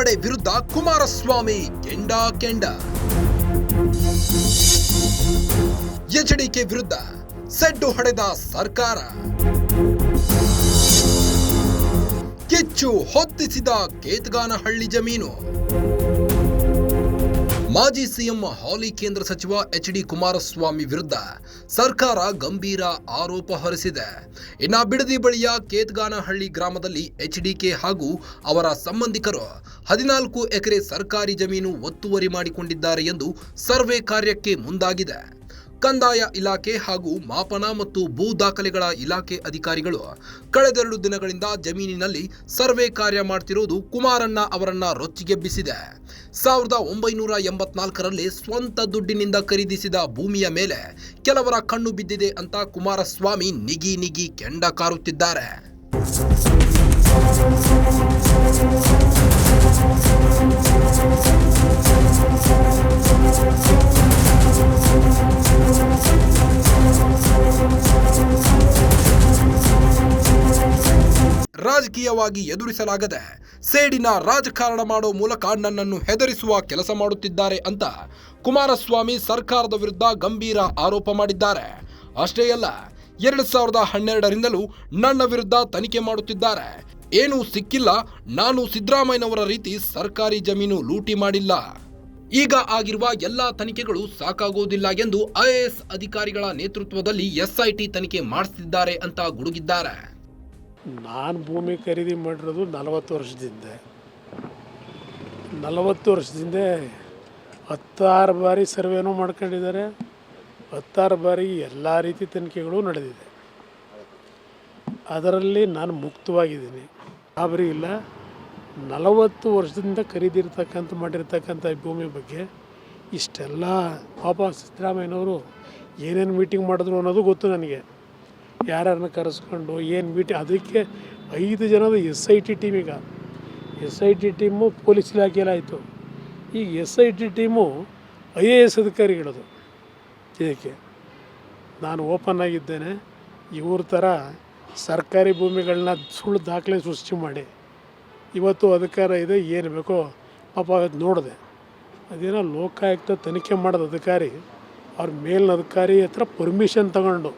ವಾಯುಪಡೆ ವಿರುದ್ಧ ಕುಮಾರಸ್ವಾಮಿ ಕೆಂಡ ಕೆಂಡ. ಎಚ್ಡಿಕೆ ವಿರುದ್ಧ ಸೆಡ್ಡು ಹೊಡೆದ ಸರ್ಕಾರ. ಕಿಚ್ಚು ಹೊತ್ತಿಸಿದ ಕೇತ್ಗಾನಹಳ್ಳಿ ಜಮೀನು. ಮಾಜಿ ಸಿಎಂ ಹಾಲಿ ಕೇಂದ್ರ ಸಚಿವ ಎಚ್ ಡಿ ಕುಮಾರಸ್ವಾಮಿ ವಿರುದ್ಧ ಸರ್ಕಾರ ಗಂಭೀರ ಆರೋಪ ಹೊರಿಸಿದೆ. ಇನ್ನ ಬಿಡದಿ ಬಳಿಯ ಕೇತ್ಗಾನಹಳ್ಳಿ ಗ್ರಾಮದಲ್ಲಿ ಎಚ್ಡಿಕೆ ಹಾಗೂ ಅವರ ಸಂಬಂಧಿಕರು ಹದಿನಾಲ್ಕು ಎಕರೆ ಸರ್ಕಾರಿ ಜಮೀನು ಒತ್ತುವರಿ ಮಾಡಿಕೊಂಡಿದ್ದಾರೆ ಎಂದು ಸರ್ವೆ ಕಾರ್ಯಕ್ಕೆ ಮುಂದಾಗಿದೆ. ಕಂದಾಯ ಇಲಾಖೆ ಹಾಗೂ ಮಾಪನ ಮತ್ತು ಭೂ ದಾಖಲೆಗಳ ಇಲಾಖೆ ಅಧಿಕಾರಿಗಳು ಕಳೆದೆರಡು ದಿನಗಳಿಂದ ಜಮೀನಿನಲ್ಲಿ ಸರ್ವೆ ಕಾರ್ಯ ಮಾಡ್ತಿರುವುದು ಕುಮಾರಣ್ಣ ಅವರನ್ನ ರೊಚ್ಚಿಗೆಬ್ಬಿಸಿದೆ. ಸಾವಿರದ ಒಂಬೈನೂರ ಎಂಬತ್ನಾಲ್ಕರಲ್ಲಿ ಸ್ವಂತ ದುಡ್ಡಿನಿಂದ ಖರೀದಿಸಿದ ಭೂಮಿಯ ಮೇಲೆ ಕೆಲವರ ಕಣ್ಣು ಬಿದ್ದಿದೆ ಅಂತ ಕುಮಾರಸ್ವಾಮಿ ನಿಗಿ ನಿಗಿ ಕೆಂಡ ಕಾರುತ್ತಿದ್ದಾರೆ. ರಾಜಕೀಯವಾಗಿ ಎದುರಿಸಲಾಗದೆ ಸೇಡಿನ ರಾಜಕಾರಣ ಮಾಡೋ ಮೂಲಕ ನನ್ನನ್ನು ಹೆದರಿಸುವ ಕೆಲಸ ಮಾಡುತ್ತಿದ್ದಾರೆ ಅಂತ ಕುಮಾರಸ್ವಾಮಿ ಸರ್ಕಾರದ ವಿರುದ್ಧ ಗಂಭೀರ ಆರೋಪ ಮಾಡಿದ್ದಾರೆ. ಅಷ್ಟೇ ಅಲ್ಲ, ಎರಡು ಸಾವಿರದ ಹನ್ನೆರಡರಿಂದಲೂ ನನ್ನ ವಿರುದ್ಧ ತನಿಖೆ ಮಾಡುತ್ತಿದ್ದಾರೆ. ಏನೂ ಸಿಕ್ಕಿಲ್ಲ, ನಾನು ಸಿದ್ದರಾಮಯ್ಯನವರ ರೀತಿ ಸರ್ಕಾರಿ ಜಮೀನು ಲೂಟಿ ಮಾಡಿಲ್ಲ. ಈಗ ಆಗಿರುವ ಎಲ್ಲಾ ತನಿಖೆಗಳು ಸಾಕಾಗುವುದಿಲ್ಲ ಎಂದು ಐಎಎಸ್ ಅಧಿಕಾರಿಗಳ ನೇತೃತ್ವದಲ್ಲಿ ಎಸ್ಐಟಿ ತನಿಖೆ ಮಾಡಿಸುತ್ತಿದ್ದಾರೆ ಅಂತ ಗುಡುಗಿದ್ದಾರೆ. ನಾನು ಭೂಮಿ ಖರೀದಿ ಮಾಡಿರೋದು ನಲವತ್ತು ವರ್ಷದಿಂದ. ನಲವತ್ತು ವರ್ಷದಿಂದ ಹತ್ತಾರು ಬಾರಿ ಸರ್ವೇನೂ ಮಾಡ್ಕೊಂಡಿದ್ದಾರೆ. ಹತ್ತಾರು ಬಾರಿ ಎಲ್ಲ ರೀತಿ ತನಿಖೆಗಳು ನಡೆದಿದೆ. ಅದರಲ್ಲಿ ನಾನು ಮುಕ್ತವಾಗಿದ್ದೀನಿ. ಆಬರಿ ಇಲ್ಲ. ನಲವತ್ತು ವರ್ಷದಿಂದ ಖರೀದಿರ್ತಕ್ಕಂಥ ಮಾಡಿರ್ತಕ್ಕಂಥ ಭೂಮಿ ಬಗ್ಗೆ ಇಷ್ಟೆಲ್ಲ ಪಾಪ ಸಿದ್ದರಾಮಯ್ಯನವರು ಏನೇನು ಮೀಟಿಂಗ್ ಮಾಡಿದ್ರು ಅನ್ನೋದು ಗೊತ್ತು ನನಗೆ. ಯಾರ್ಯಾರನ್ನ ಕರೆಸ್ಕೊಂಡು ಏನು ಮೀಟಿ ಅದಕ್ಕೆ ಐದು ಜನದ ಎಸ್ ಐ ಟಿ ಟೀಮ್ ಈಗ. S I T team police ಇಲಾಖೆಯಲ್ಲಾಯಿತು ಈಗ S I T team I A S ಅಧಿಕಾರಿಗಳದು ಇದಕ್ಕೆ ನಾನು ಓಪನ್ ಆಗಿದ್ದೇನೆ. ಇವ್ರ ಥರ ಸರ್ಕಾರಿ ಭೂಮಿಗಳನ್ನ ಸುಳ್ಳು ದಾಖಲೆ ಸೃಷ್ಟಿ ಮಾಡಿ. ಇವತ್ತು ಅಧಿಕಾರ ಇದೆ, ಏನು ಬೇಕೋ ಪಾಪ ಅದು ನೋಡಿದೆ. ಅದೇನೋ ಲೋಕಾಯುಕ್ತ ತನಿಖೆ ಮಾಡೋದು ಅಧಿಕಾರಿ, ಅವ್ರ ಮೇಲಿನ ಅಧಿಕಾರಿ ಹತ್ರ ಪರ್ಮಿಷನ್ ತಗೊಂಡು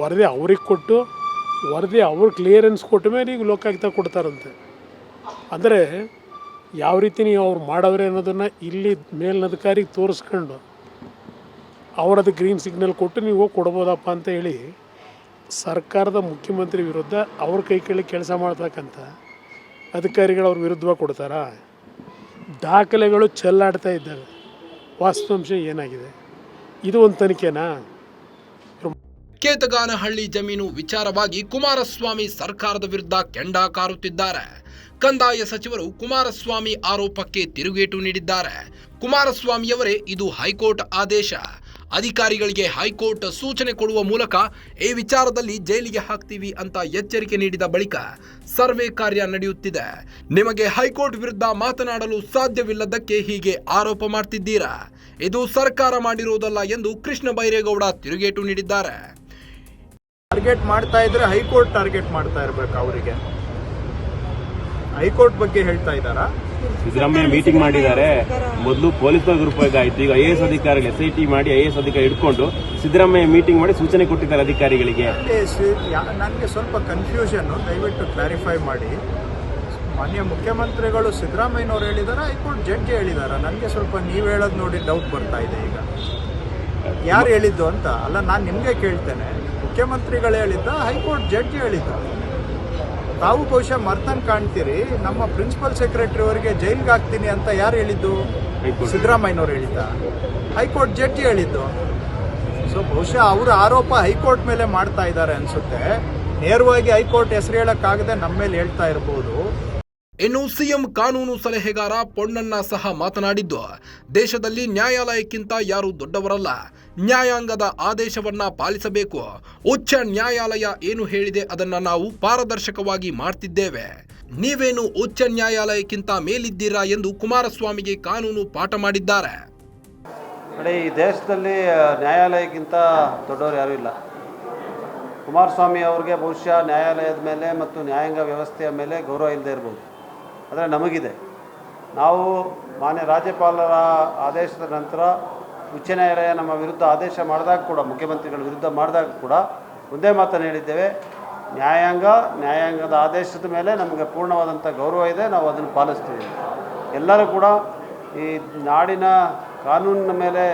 ವರದಿ ಅವ್ರಿಗೆ ಕೊಟ್ಟು, ವರದಿ ಅವ್ರ ಕ್ಲಿಯರೆನ್ಸ್ ಕೊಟ್ಟ ಮೇಲೆ ಈಗ ಲೋಕಾಯುಕ್ತ ಕೊಡ್ತಾರಂತೆ. ಅಂದರೆ ಯಾವ ರೀತಿ ನೀವು ಅವ್ರು ಮಾಡವ್ರೆ ಅನ್ನೋದನ್ನು ಇಲ್ಲಿ ಮೇಲಿನ ಅಧಿಕಾರಿಗೆ ತೋರಿಸ್ಕೊಂಡು ಅವರದು ಗ್ರೀನ್ ಸಿಗ್ನಲ್ ಕೊಟ್ಟು ನೀವು ಕೊಡ್ಬೋದಪ್ಪ ಅಂತ ಹೇಳಿ ಸರ್ಕಾರದ ಮುಖ್ಯಮಂತ್ರಿ ವಿರುದ್ಧ ಅವ್ರ ಕೈ ಕೇಳಿ ಕೆಲಸ ಮಾಡ್ತಕ್ಕಂಥ ಅಧಿಕಾರಿಗಳು ಅವ್ರ ವಿರುದ್ಧವಾಗಿ ಕೊಡ್ತಾರಾ? ದಾಖಲೆಗಳು ಚೆಲ್ಲಾಡ್ತಾ ಇದ್ದಾವೆ. ವಾಸ್ತುವಂಶ ಏನಾಗಿದೆ? ಇದು ಒಂದು ತನಿಖೆನಾ? ಕೇತಗಾನಹಳ್ಳಿ ಜಮೀನು ವಿಚಾರವಾಗಿ ಕುಮಾರಸ್ವಾಮಿ ಸರ್ಕಾರದ ವಿರುದ್ಧ ಕೆಂಡ ಕಾರುತ್ತಿದ್ದಾರೆ. ಕಂದಾಯ ಸಚಿವರು ಕುಮಾರಸ್ವಾಮಿ ಆರೋಪಕ್ಕೆ ತಿರುಗೇಟು ನೀಡಿದ್ದಾರೆ. ಕುಮಾರಸ್ವಾಮಿಯವರೇ ಇದು ಹೈಕೋರ್ಟ್ ಆದೇಶ. ಅಧಿಕಾರಿಗಳಿಗೆ ಹೈಕೋರ್ಟ್ ಸೂಚನೆ ಕೊಡುವ ಮೂಲಕ ಈ ವಿಚಾರದಲ್ಲಿ ಜೈಲಿಗೆ ಹಾಕ್ತೀವಿ ಅಂತ ಎಚ್ಚರಿಕೆ ನೀಡಿದ ಬಳಿಕ ಸರ್ವೆ ಕಾರ್ಯ ನಡೆಯುತ್ತಿದೆ. ನಿಮಗೆ ಹೈಕೋರ್ಟ್ ವಿರುದ್ಧ ಮಾತನಾಡಲು ಸಾಧ್ಯವಿಲ್ಲದಕ್ಕೆ ಹೀಗೆ ಆರೋಪ ಮಾಡ್ತಿದ್ದೀರಾ? ಇದು ಸರ್ಕಾರ ಮಾಡಿರುವುದಲ್ಲ ಎಂದು ಕೃಷ್ಣ ಬೈರೇಗೌಡ ತಿರುಗೇಟು ನೀಡಿದ್ದಾರೆ. ಟಾರ್ಗೆಟ್ ಮಾಡ್ತಾ ಇದ್ರೆ ಹೈಕೋರ್ಟ್ ಟಾರ್ಗೆಟ್ ಮಾಡ್ತಾ ಇರ್ಬೇಕು ಅವರಿಗೆ. ಹೈಕೋರ್ಟ್ ಬಗ್ಗೆ ಹೇಳ್ತಾ ಇದ್ದಾರಾ? ಸಿದ್ದರಾಮಯ್ಯ ಮೀಟಿಂಗ್ ಮಾಡಿದ್ದಾರೆ. ಮೊದಲು ಪೊಲೀಸ್ ದುರುಪಯೋಗ ಆಯ್ತು. ಈಗ ಐ ಎಸ್ ಅಧಿಕಾರಿಗಳು ಎಸ್ ಐ ಟಿ ಮಾಡಿ ಐ ಎಸ್ ಅಧಿಕಾರಿ ಇಟ್ಕೊಂಡು ಸಿದ್ದರಾಮಯ್ಯ ಮೀಟಿಂಗ್ ಮಾಡಿ ಸೂಚನೆ ಕೊಟ್ಟಿದ್ದಾರೆ ಅಧಿಕಾರಿಗಳಿಗೆ. ನನಗೆ ಸ್ವಲ್ಪ ಕನ್ಫ್ಯೂಷನ್ ದಯವಿಟ್ಟು ಕ್ಲಾರಿಫೈ ಮಾಡಿ. ಮಾನ್ಯ ಮುಖ್ಯಮಂತ್ರಿಗಳು ಸಿದ್ದರಾಮಯ್ಯನವ್ರು ಹೇಳಿದಾರ ಹೈಕೋರ್ಟ್ ಜಡ್ಜ್ ಹೇಳಿದಾರ? ನನಗೆ ಸ್ವಲ್ಪ ನೀವು ಹೇಳೋದು ನೋಡಿ ಡೌಟ್ ಬರ್ತಾ ಇದೆ ಈಗ. ಯಾರು ಹೇಳಿದ್ದು ಅಂತ? ಅಲ್ಲ ನಾನು ನಿಮಗೆ ಕೇಳ್ತೇನೆ. ಮುಖ್ಯಮಂತ್ರಿಗಳು ಹೇಳಿದ್ದ ಹೈಕೋರ್ಟ್ ಜಡ್ಜ್ ಹೇಳಿದ್ದ. ತಾವು ಬಹುಶಃ ಮರ್ತನ್ ಕಾಣ್ತೀರಿ ನಮ್ಮ ಪ್ರಿನ್ಸಿಪಲ್ ಸೆಕ್ರೆಟರಿ ಅವರಿಗೆ ಜೈಲ್ಗೆ ಹಾಕ್ತೀನಿ ಅಂತ ಯಾರು ಹೇಳಿದ್ದು. ಸಿದ್ದರಾಮಯ್ಯನವ್ರು ಹೇಳಿದ್ದ. ಹೈಕೋರ್ಟ್ ಜಡ್ಜ್ ಹೇಳಿದ್ದು. ಸೊ ಬಹುಶಃ ಅವರ ಆರೋಪ ಹೈಕೋರ್ಟ್ ಮೇಲೆ ಮಾಡ್ತಾ ಇದ್ದಾರೆ ಅನ್ಸುತ್ತೆ. ನೇರವಾಗಿ ಹೈಕೋರ್ಟ್ ಹೆಸರು ಹೇಳೋಕ್ಕಾಗದೆ ನಮ್ಮ ಮೇಲೆ ಹೇಳ್ತಾ ಇರ್ಬೋದು. ಇನ್ನು ಸಿಎಂ ಕಾನೂನು ಸಲಹೆಗಾರ ಪೊಣ್ಣಣ್ಣ ಸಹ ಮಾತನಾಡಿದ್ದು, ದೇಶದಲ್ಲಿ ನ್ಯಾಯಾಲಯಕ್ಕಿಂತ ಯಾರು ದೊಡ್ಡವರಲ್ಲ. ನ್ಯಾಯಾಂಗದ ಆದೇಶವನ್ನ ಪಾಲಿಸಬೇಕು. ಉಚ್ಚ ನ್ಯಾಯಾಲಯ ಏನು ಹೇಳಿದೆ ಅದನ್ನ ನಾವು ಪಾರದರ್ಶಕವಾಗಿ ಮಾಡ್ತಿದ್ದೇವೆ. ನೀವೇನು ಉಚ್ಚ ನ್ಯಾಯಾಲಯಕ್ಕಿಂತ ಮೇಲಿದ್ದೀರಾ ಎಂದು ಕುಮಾರಸ್ವಾಮಿಗೆ ಕಾನೂನು ಪಾಠ ಮಾಡಿದ್ದಾರೆ. ಈ ದೇಶದಲ್ಲಿ ನ್ಯಾಯಾಲಯಕ್ಕಿಂತ ದೊಡ್ಡವರು ಯಾರೂ ಇಲ್ಲ. ಕುಮಾರಸ್ವಾಮಿ ಅವ್ರಿಗೆ ಬಹುಶಃ ನ್ಯಾಯಾಲಯದ ಮೇಲೆ ಮತ್ತು ನ್ಯಾಯಾಂಗ ವ್ಯವಸ್ಥೆಯ ಮೇಲೆ ಗೌರವ ಇಲ್ಲದೆ ಇರ್ಬೋದು. ಆದರೆ ನಮಗಿದೆ. ನಾವು ಮಾನ್ಯ ರಾಜ್ಯಪಾಲರ ಆದೇಶದ ನಂತರ ಉಚ್ಚ ನ್ಯಾಯಾಲಯ ನಮ್ಮ ವಿರುದ್ಧ ಆದೇಶ ಮಾಡಿದಾಗ ಕೂಡ, ಮುಖ್ಯಮಂತ್ರಿಗಳ ವಿರುದ್ಧ ಮಾಡಿದಾಗ ಕೂಡ ಒಂದೇ ಮಾತನ್ನು ಹೇಳಿದ್ದೇವೆ. ನ್ಯಾಯಾಂಗ, ನ್ಯಾಯಾಂಗದ ಆದೇಶದ ಮೇಲೆ ನಮಗೆ ಪೂರ್ಣವಾದಂಥ ಗೌರವ ಇದೆ, ನಾವು ಅದನ್ನು ಪಾಲಿಸ್ತೀವಿ. ಎಲ್ಲರೂ ಕೂಡ ಈ ನಾಡಿನ ಕಾನೂನಿನ ಮೇಲೆ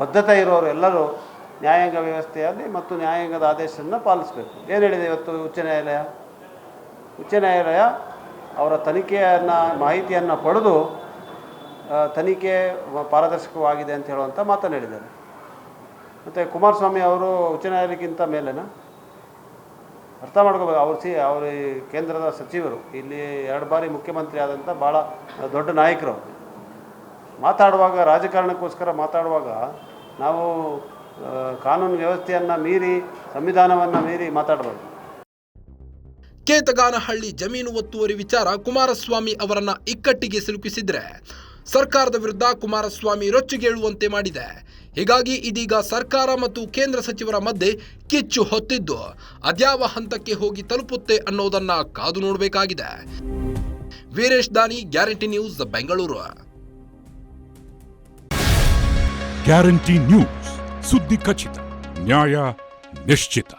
ಬದ್ಧತೆ ಇರೋರು ಎಲ್ಲರೂ ನ್ಯಾಯಾಂಗ ವ್ಯವಸ್ಥೆಯಲ್ಲಿ ಮತ್ತು ನ್ಯಾಯಾಂಗದ ಆದೇಶವನ್ನು ಪಾಲಿಸಬೇಕು. ಏನು ಹೇಳಿದೆ ಇವತ್ತು ಉಚ್ಚ ನ್ಯಾಯಾಲಯ ಉಚ್ಚ ನ್ಯಾಯಾಲಯ ಅವರ ತನಿಖೆಯನ್ನು, ಮಾಹಿತಿಯನ್ನು ಪಡೆದು ತನಿಖೆ ಪಾರದರ್ಶಕವಾಗಿದೆ ಅಂತ ಹೇಳುವಂಥ ಮಾತನ್ನು ಹೇಳಿದ್ದಾರೆ. ಮತ್ತು ಕುಮಾರಸ್ವಾಮಿ ಅವರು ಉಚ್ಚ ನ್ಯಾಯಾಲಯಕ್ಕಿಂತ ಮೇಲೆನಾ? ಅರ್ಥ ಮಾಡ್ಕೋಬೇಕು ಅವ್ರು ಸಿ, ಅವರು ಕೇಂದ್ರದ ಸಚಿವರು, ಇಲ್ಲಿ ಎರಡು ಬಾರಿ ಮುಖ್ಯಮಂತ್ರಿ ಆದಂಥ ಭಾಳ ದೊಡ್ಡ ನಾಯಕರು ಮಾತಾಡುವಾಗ, ರಾಜಕಾರಣಕ್ಕೋಸ್ಕರ ಮಾತಾಡುವಾಗ ನಾವು ಕಾನೂನು ವ್ಯವಸ್ಥೆಯನ್ನು ಮೀರಿ, ಸಂವಿಧಾನವನ್ನು ಮೀರಿ ಮಾತಾಡಬಾರ್ದು ಕೇತಗಾನಹಳ್ಳಿ ಜಮೀನು ಒತ್ತುವರಿ ವಿಚಾರ ಕುಮಾರಸ್ವಾಮಿ ಅವರನ್ನ ಇಕ್ಕಟ್ಟಿಗೆ ಸಿಲುಕಿಸಿದ್ರೆ ಸರ್ಕಾರದ ವಿರುದ್ಧ ಕುಮಾರಸ್ವಾಮಿ ರೊಚ್ಚಿಗೇಳುವಂತೆ ಮಾಡಿದೆ. ಹೀಗಾಗಿ ಇದೀಗ ಸರ್ಕಾರ ಮತ್ತು ಕೇಂದ್ರ ಸಚಿವರ ಮಧ್ಯೆ ಕಿಚ್ಚು ಹೊತ್ತಿದ್ದು ಅದ್ಯಾವ ಹಂತಕ್ಕೆ ಹೋಗಿ ತಲುಪುತ್ತೆ ಅನ್ನೋದನ್ನ ಕಾದು ನೋಡಬೇಕಾಗಿದೆ. Veeresh Dani, guarantee news, Bengaluru. Guarantee news, ಸುದ್ದಿ ಖಚಿತ, ನ್ಯಾಯ ನಿಶ್ಚಿತ.